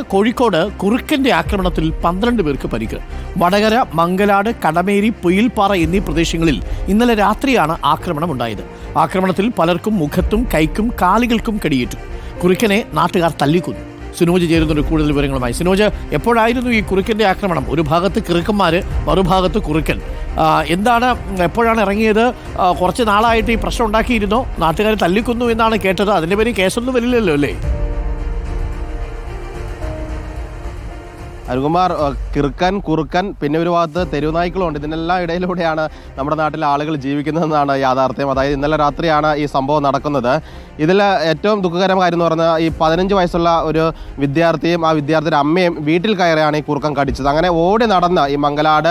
കോഴിക്കോട് കുറുക്കന്റെ ആക്രമണത്തിൽ പന്ത്രണ്ട് പേർക്ക് പരിക്ക്. വടകര മംഗലാട് കടമേരി പൊയിൽപ്പാറ എന്നീ പ്രദേശങ്ങളിൽ ഇന്നലെ രാത്രിയാണ് ആക്രമണം ഉണ്ടായത്. ആക്രമണത്തിൽ പലർക്കും മുഖത്തും കൈക്കും കാലുകൾക്കും കടിയേറ്റു. കുറുക്കനെ നാട്ടുകാർ തല്ലിക്കൊന്നു. സിനോജ് ഒരു കൂടുതൽ വിവരങ്ങളുമായി. സിനോജ് എപ്പോഴായിരുന്നു ഈ കുറുക്കന്റെ ആക്രമണം? ഒരു ഭാഗത്ത് കിറുക്കന്മാര് മറുഭാഗത്ത് കുറുക്കൻ. എന്താണ് എപ്പോഴാണ് ഇറങ്ങിയത്? കുറച്ച് നാളായിട്ട് ഈ പ്രശ്നം ഉണ്ടാക്കിയിരുന്നോ? നാട്ടുകാർ തല്ലിക്കുന്നു എന്നാണ് കേട്ടത്. അതിന്റെ പേര് കേസൊന്നും വരില്ലല്ലോ അല്ലേ? അരുകുമാർ ഏഹ്, കിറുക്കൻ കുറുക്കൻ പിന്നെ ഒരു ഭാഗത്ത് തെരുവുനായ്ക്കളുണ്ട്. ഇതിനെല്ലാം ഇടയിലൂടെയാണ് നമ്മുടെ നാട്ടിലെ ആളുകൾ ജീവിക്കുന്നതെന്നാണ് യാഥാർത്ഥ്യം. അതായത് ഇന്നലെ രാത്രിയാണ് ഈ സംഭവം നടക്കുന്നത്. ഇതിൽ ഏറ്റവും ദുഃഖകരമായ കാര്യം എന്ന് പറഞ്ഞാൽ ഈ പതിനഞ്ച് വയസ്സുള്ള ഒരു വിദ്യാർത്ഥിയും ആ വിദ്യാർത്ഥിയുടെ അമ്മയും വീട്ടിൽ കയറിയാണ് ഈ കുറുക്കൻ കടിച്ചത്. അങ്ങനെ ഓടി നടന്ന് ഈ മംഗലാട്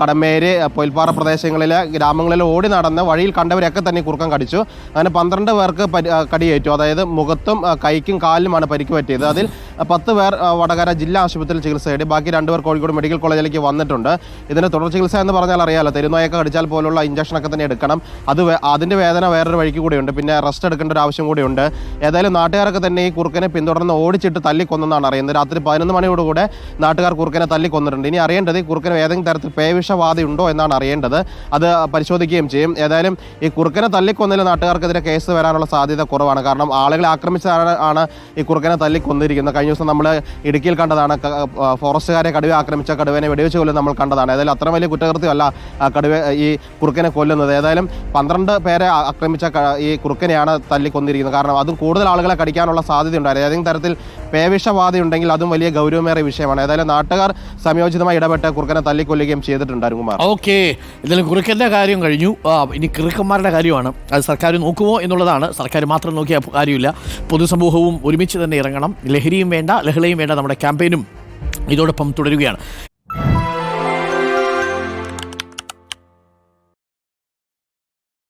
കടമേര് പൊൽപ്പാറ പ്രദേശങ്ങളിലെ ഗ്രാമങ്ങളിൽ ഓടി നടന്ന് വഴിയിൽ കണ്ടവരൊക്കെ തന്നെ കുറുക്കൻ കടിച്ചു. അങ്ങനെ പന്ത്രണ്ട് പേർക്ക് കടിയേറ്റു. അതായത് മുഖത്തും കൈക്കും കാലിലുമാണ് പരിക്ക് പറ്റിയത്. അതിൽ പത്ത് പേർ വടകര ജില്ലാ ആശുപത്രിയിൽ ചികിത്സ തേടി ബാക്കി രണ്ടുപേർ കോഴിക്കോട് മെഡിക്കൽ കോളേജിലേക്ക് വന്നിട്ടുണ്ട്. ഇതിന് തുടർ ചികിത്സ എന്ന് പറഞ്ഞാൽ അറിയാലോ തെരുന്നോയൊക്കെ കടിച്ചാൽ പോലുള്ള ഇഞ്ചക്ഷനൊക്കെ തന്നെ എടുക്കണം. അത് അതിന്റെ വേദന വേറൊരു വഴിക്ക് കൂടിയുണ്ട്. പിന്നെ റെസ്റ്റ് എടുക്കേണ്ട ഒരു ആവശ്യം കൂടിയുണ്ട്. ഏതായാലും നാട്ടുകാരൊക്കെ തന്നെ ഈ കുറുക്കനെ പിന്തുടർന്ന് ഓടിച്ചിട്ട് തല്ലിക്കൊന്നെന്നാണ് അറിയുന്നത്. രാത്രി പതിനൊന്ന് മണിയോടുകൂടെ നാട്ടുകാർ കുറുക്കനെ തല്ലിക്കൊന്നിട്ടുണ്ട്. ഇനി അറിയേണ്ടത് ഈ കുറുക്കന് ഏതെങ്കിലും തരത്തിൽ പേവിഷബാധയുണ്ടോ എന്നാണ് അറിയേണ്ടത്. അത് പരിശോധിക്കുകയും ചെയ്യും. ഏതായാലും ഈ കുറുക്കനെ തല്ലിക്കൊന്നതിൽ നാട്ടുകാർക്കെതിരെ കേസ് വരാനുള്ള സാധ്യത കുറവാണ്. കാരണം ആളുകളെ ആക്രമിച്ചാണ് ആണ് ഈ കുറുക്കനെ തല്ലിക്കൊന്നിരിക്കുന്നത്. കഴിഞ്ഞ ദിവസം നമ്മൾ ഇടുക്കിയിൽ കണ്ടതാണ് ഫോറസ്റ്റുകാരെ കടുവ ആക്രമിച്ച കടുവനെ വെടിവെച്ച് കൊല്ലുന്നത് നമ്മൾ കണ്ടതാണ്. ഏതായാലും അത്ര വലിയ കുറ്റകൃത്യമല്ല കടുവ ഈ കുറുക്കനെ കൊല്ലുന്നത്. ഏതായാലും പന്ത്രണ്ട് പേരെ ആക്രമിച്ച ഈ കുറുക്കനെയാണ് തല്ലിക്കൊന്നിരിക്കുന്നത്. കാരണം അതും കൂടുതൽ ആളുകളെ കടിക്കാനുള്ള സാധ്യത ഉണ്ടായിരുന്നു ഏതെങ്കിലും തരത്തിൽ പേവിഷബാധ ഉണ്ടെങ്കിൽ അതും വലിയ ഗൗരവമേറിയ വിഷയമാണ്. ഏതായാലും നാട്ടുകാർ സംയോജിതമായി ഇടപെട്ട് കുറുക്കനെ തല്ലിക്കൊല്ലുകയും ചെയ്തിട്ടുണ്ടായിരുന്നു കുമാർ. ഓക്കെ. ഇതിലും കുറുക്കന്റെ കാര്യം കഴിഞ്ഞു. ഇനി കിറുക്കന്മാരുടെ കാര്യമാണ്. അത് സർക്കാർ നോക്കുമോ എന്നുള്ളതാണ്. സർക്കാർ മാത്രം നോക്കിയ കാര്യമില്ല. പൊതുസമൂഹവും ഒരുമിച്ച് തന്നെ ഇറങ്ങണം. ലഹരിയും വേണ്ട ലഹളയും വേണ്ട നമ്മുടെ ക്യാമ്പയിനും. ഇതോടൊപ്പം തുടരുകയാണ്.